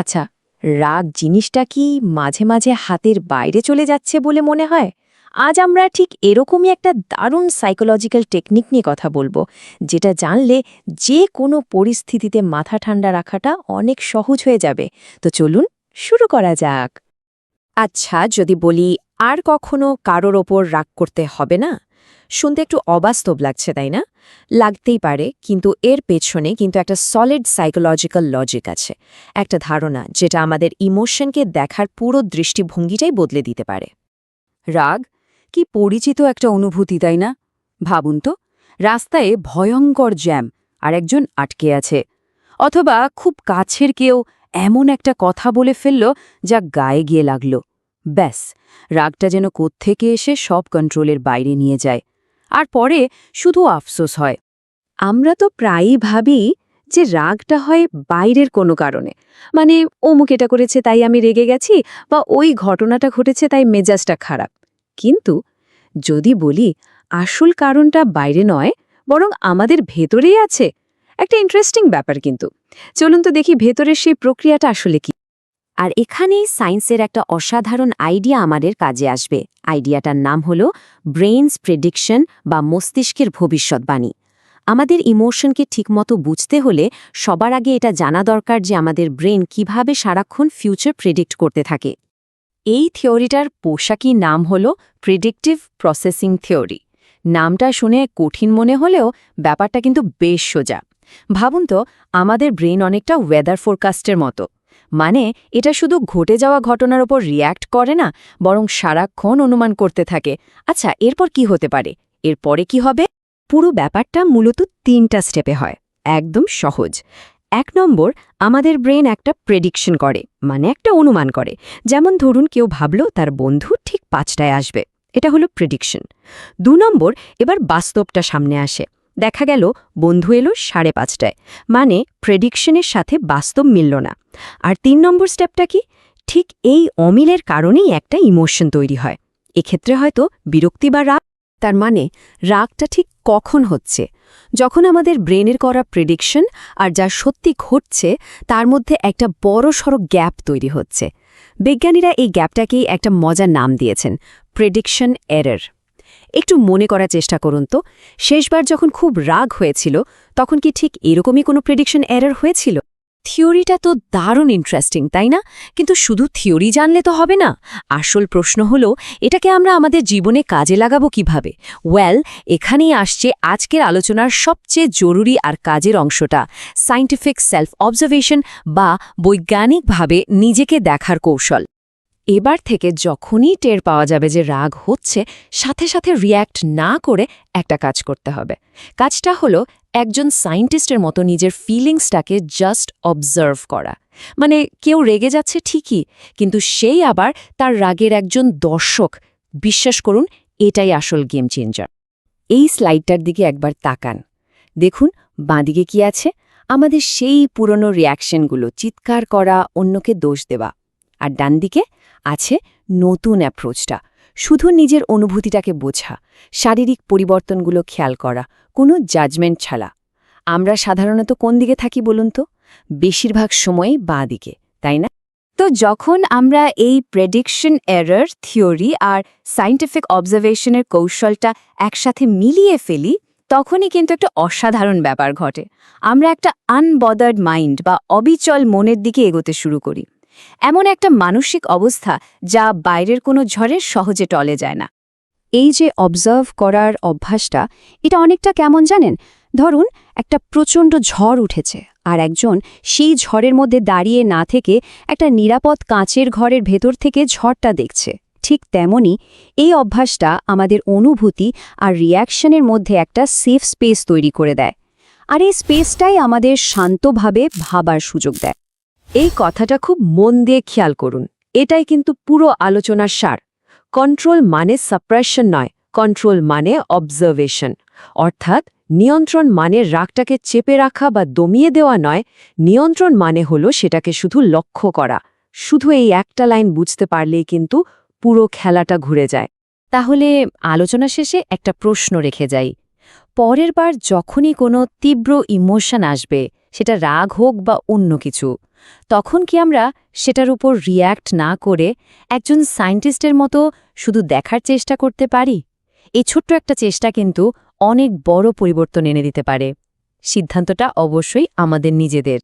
আচ্ছা রাগ জিনিসটা কি মাঝে মাঝে হাতের বাইরে চলে যাচ্ছে বলে মনে হয়? আজ আমরা ঠিক এরকমই একটা দারুণ সাইকোলজিক্যাল টেকনিক নিয়ে কথা বলব, যেটা জানলে যে কোনো পরিস্থিতিতে মাথা ঠান্ডা রাখাটা অনেক সহজ হয়ে যাবে। তো চলুন শুরু করা যাক। আচ্ছা যদি বলি আর কখনো কারোর ওপর রাগ করতে হবে না। শুনতে একটু অবাস্তব লাগছে, তাই না? লাগতেই পারে, কিন্তু এর পেছনে কিন্তু একটা সলিড সাইকোলজিক্যাল লজিক আছে। একটা ধারণা যেটা আমাদের ইমোশনকে দেখার পুরো দৃষ্টিভঙ্গিটাই বদলে দিতে পারে। রাগ? কি পরিচিত একটা অনুভূতি, তাই না? ভাবুন তো, রাস্তায় ভয়ঙ্কর জ্যাম, আর একজন আটকে আছে। অথবা খুব কাছের কেউ এমন একটা কথা বলে ফেলল যা গায়ে গিয়ে লাগল। ব্যাস, রাগটা যেন কোত্থেকে এসে সব কন্ট্রোলের বাইরে নিয়ে যায়। আর পরে শুধু আফসোস হয়। আমরা তো প্রায়ই ভাবি যে রাগটা হয় বাইরের কোনো কারণে। মানে অমুক এটা করেছে তাই আমি রেগে গেছি বা ওই ঘটনাটা ঘটেছে তাই মেজাজটা খারাপ। কিন্তু যদি বলি আসল কারণটা বাইরে নয়, বরং আমাদের ভেতরেই আছে। একটা ইন্টারেস্টিং ব্যাপার কিন্তু। চলুন তো দেখি ভেতরের সেই প্রক্রিয়াটা আসলে কি। আর এখানেই সায়েন্সের একটা অসাধারণ আইডিয়া আমাদের কাজে আসবে। আইডিয়াটার নাম হল ব্রেইনস প্রেডিকশন বা মস্তিষ্কের ভবিষ্যৎবাণী আমাদের ইমোশনকে ঠিকমতো বুঝতে হলে সবার আগে এটা জানা দরকার যে আমাদের ব্রেন কীভাবে সারাক্ষণ ফিউচার প্রেডিক্ট করতে থাকে। এই থিওরিটার পোশাকি নাম হল প্রেডিক্টিভ প্রসেসিং থিওরি। নামটা শুনে কঠিন মনে হলেও ব্যাপারটা কিন্তু বেশ সোজা। ভাবুন তো, আমাদের ব্রেন অনেকটা ওয়েদার ফোরকাস্টের মতো। মানে এটা শুধু ঘটে যাওয়া ঘটনার ওপর রিয়্যাক্ট করে না, বরং সারাক্ষণ অনুমান করতে থাকে। আচ্ছা এরপর কি হতে পারে? এরপরে কি হবে? পুরো ব্যাপারটা মূলত তিনটা স্টেপে হয়। একদম সহজ। এক নম্বর, আমাদের ব্রেন একটা প্রেডিকশন করে মানে একটা অনুমান করে। যেমন ধরুন, কেউ ভাবল তার বন্ধু ঠিক পাঁচটায় আসবে। এটা হলো প্রেডিকশন দু নম্বর, এবার বাস্তবটা সামনে আসে। দেখা গেল বন্ধু এলো সাড়ে পাঁচটায়। মানে প্রেডিকশনের সাথে বাস্তব মিলল না। আর তিন নম্বর স্টেপটা কি? ঠিক এই অমিলের কারণেই একটা ইমোশন তৈরি হয়। এক্ষেত্রে হয়তো বিরক্তি বা রাগ, তার মানে রাগটা ঠিক কখন হচ্ছে? যখন আমাদের ব্রেনের করা প্রেডিকশন আর যা সত্যি ঘটছে, তার মধ্যে একটা বড় সড়ো গ্যাপ তৈরি হচ্ছে। বিজ্ঞানীরা এই গ্যাপটাকেই একটা মজার নাম দিয়েছেন প্রেডিকশন এরর একটু মনে করার চেষ্টা করুন তো। শেষবার যখন খুব রাগ হয়েছিল, তখন কি ঠিক এরকমই কোনো প্রেডিকশন এরর হয়েছিল? থিওরিটা তো দারুণ ইন্টারেস্টিং তাই না? কিন্তু শুধু থিওরি জানলে তো হবে না। আসল প্রশ্ন হল, এটাকে আমরা আমাদের জীবনে কাজে লাগাবো কীভাবে? ওয়েল এখানেই আসছে আজকের আলোচনার সবচেয়ে জরুরি আর কাজের অংশটা সায়েন্টিফিক সেলফ অবজারভেশন বা বৈজ্ঞানিকভাবে নিজেকে দেখার কৌশল। এবার থেকে যখনই টের পাওয়া যাবে যে রাগ হচ্ছে, সাথে সাথে রিয়্যাক্ট না করে একটা কাজ করতে হবে। কাজটা হলো একজন সায়েন্টিস্টের মতো নিজের ফিলিংসটাকে জাস্ট অবজার্ভ করা। মানে কেউ রেগে যাচ্ছে ঠিকই, কিন্তু সেই আবার তার রাগের একজন দর্শক। বিশ্বাস করুন, এটাই আসল গেম চেঞ্জার এই স্লাইডটার দিকে একবার তাকান। দেখুন, বাঁদিকে কি আছে? আমাদের সেই পুরনো রিয়াকশনগুলো চিৎকার করা, অন্যকে দোষ দেওয়া। আর ডান দিকে আছে নতুন অ্যাপ্রোচটা। শুধু নিজের অনুভূতিটাকে বোঝা, শারীরিক পরিবর্তনগুলো খেয়াল করা, কোনো জাজমেন্ট ছাড়া। আমরা সাধারণত কোন দিকে থাকি বলুন তো? বেশিরভাগ সময়ই বাঁ দিকে, তাই না? তো যখন আমরা এই প্রেডিকশন এরর থিওরি আর সায়েন্টিফিক অবজারভেশনের কৌশলটা একসাথে মিলিয়ে ফেলি, তখনই কিন্তু একটা অসাধারণ ব্যাপার ঘটে। আমরা একটা আনবদার্ড মাইন্ড বা অবিচল মনের দিকে এগোতে শুরু করি। এমন একটা মানসিক অবস্থা যা বাইরের কোনো ঝড়ের সহজে টলে যায় না। এই যে অবজার্ভ করার অভ্যাসটা, এটা অনেকটা কেমন জানেন? ধরুন, একটা প্রচণ্ড ঝড় উঠেছে আর একজন সেই ঝড়ের মধ্যে দাঁড়িয়ে না থেকে একটা নিরাপদ কাঁচের ঘরের ভেতর থেকে ঝড়টা দেখছে। ঠিক তেমনি এই অভ্যাসটা আমাদের অনুভূতি আর রিয়াকশনের মধ্যে একটা সেফ স্পেস তৈরি করে দেয়। আর এই স্পেসটাই আমাদের শান্তভাবে ভাবার সুযোগ দেয়। এই কথাটা খুব মন দিয়ে খেয়াল করুন। এটাই কিন্তু পুরো আলোচনার সার। কন্ট্রোল মানে সাপ্রেশন নয়, কন্ট্রোল মানে অবজারভেশন। অর্থাৎ নিয়ন্ত্রণ মানে রাগটাকে চেপে রাখা বা দমিয়ে দেওয়া নয়, নিয়ন্ত্রণ মানে হলো সেটাকে শুধু লক্ষ্য করা। শুধু এই একটা লাইন বুঝতে পারলেই কিন্তু পুরো খেলাটা ঘুরে যায়। তাহলে আলোচনা শেষে একটা প্রশ্ন রেখে যাই। পরের বার যখনই কোনো তীব্র ইমোশন আসবে, সেটা রাগ হোক বা অন্য কিছু, তখন কি আমরা সেটার উপর রিয়্যাক্ট না করে একজন সায়েন্টিস্টের মতো শুধু দেখার চেষ্টা করতে পারি? এই ছোট্ট একটা চেষ্টা কিন্তু অনেক বড় পরিবর্তন এনে দিতে পারে। সিদ্ধান্তটা অবশ্যই আমাদের নিজেদের।